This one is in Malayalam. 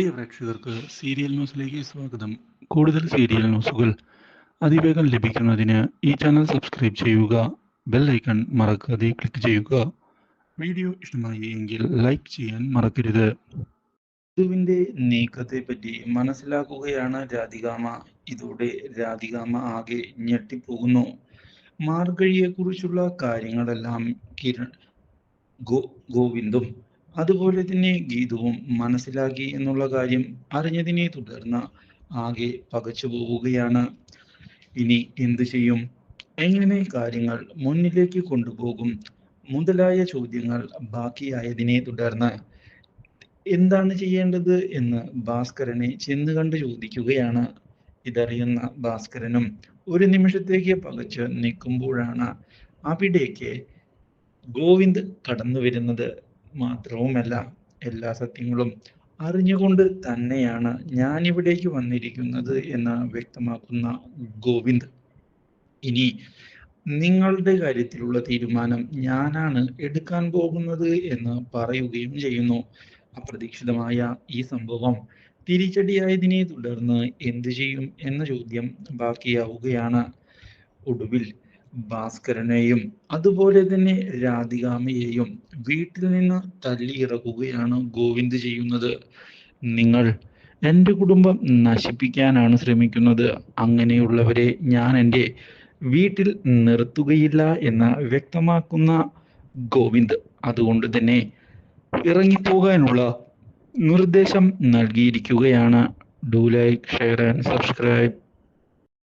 പ്രിയ പ്രേക്ഷകർക്ക് സീരിയൽ ന്യൂസിലേക്ക് സ്വാഗതം. കൂടുതൽ സീരിയൽ ന്യൂസുകൾ അതിവേഗം ലഭിക്കുന്നതിന് ഈ ചാനൽ സബ്സ്ക്രൈബ് ചെയ്യുക ബെൽ ഐക്കൺ മറക്കാതെ ക്ലിക്ക് ചെയ്യുക. വീഡിയോ ഇഷ്ടമായി എങ്കിൽ ലൈക്ക് ചെയ്യാൻ മറക്കരുത്. ഋതുവിന്റെ നീക്കത്തെ പറ്റി മനസ്സിലാക്കുകയാണ് രാധികാമ. ഇതോടെ രാധികാമ ആകെ ഞെട്ടിപ്പോകുന്നു. മാർഗഴിയെക്കുറിച്ചുള്ള കാര്യങ്ങളെല്ലാം കിരൺ ഗോ ഗോവിന്ദും അതുപോലെ തന്നെ ഗീതവും മനസ്സിലാക്കി എന്നുള്ള കാര്യം അറിഞ്ഞതിനെ തുടർന്ന് ആകെ പകച്ചു പോവുകയാണ്. ഇനി എന്തു ചെയ്യും? എങ്ങനെ കാര്യങ്ങൾ മുന്നിലേക്ക് കൊണ്ടുപോകും? മുതലായ ചോദ്യങ്ങൾ ബാക്കിയായതിനെ തുടർന്ന് എന്താണ് ചെയ്യേണ്ടത് എന്ന് ഭാസ്കരനെ ചെന്ന് കണ്ട് ചോദിക്കുകയാണ്. ഇതറിയുന്ന ഭാസ്കരനും ഒരു നിമിഷത്തേക്ക് പകച്ച് നിൽക്കുമ്പോഴാണ് അവിടേക്ക് ഗോവിന്ദ് കടന്നു വരുന്നത് മാത്രവുമല്ല എല്ലാ സത്യങ്ങളും അറിഞ്ഞുകൊണ്ട് തന്നെയാണ് ഞാൻ ഇവിടേക്ക് വന്നിരിക്കുന്നത് എന്ന് വ്യക്തമാക്കുന്ന ഗോവിന്ദ്. ഇനി നിങ്ങളുടെ കാര്യത്തിലുള്ള തീരുമാനം ഞാനാണ് എടുക്കാൻ പോകുന്നത് എന്ന് പറയുകയും ചെയ്യുന്നു. അപ്രതീക്ഷിതമായ ഈ സംഭവം തിരിച്ചടിയായതിനെ തുടർന്ന് എന്തു ചെയ്യും എന്ന ചോദ്യം ബാക്കിയാവുകയാണ്. ഒടുവിൽ ഭാസ്കരനെയും അതുപോലെ തന്നെ രാധികാമയെയും വീട്ടിൽ നിന്ന് തല്ലിയിറക്കുകയാണ് ഗോവിന്ദ് ചെയ്യുന്നത്. നിങ്ങൾ എന്റെ കുടുംബം നശിപ്പിക്കാനാണ് ശ്രമിക്കുന്നത്. അങ്ങനെയുള്ളവരെ ഞാൻ എന്റെ വീട്ടിൽ നിർത്തുകയില്ല എന്ന് വ്യക്തമാക്കുന്ന ഗോവിന്ദ് അതുകൊണ്ട് തന്നെ ഇറങ്ങിപ്പോകാനുള്ള നിർദ്ദേശം നൽകിയിരിക്കുകയാണ്. Do like share and subscribe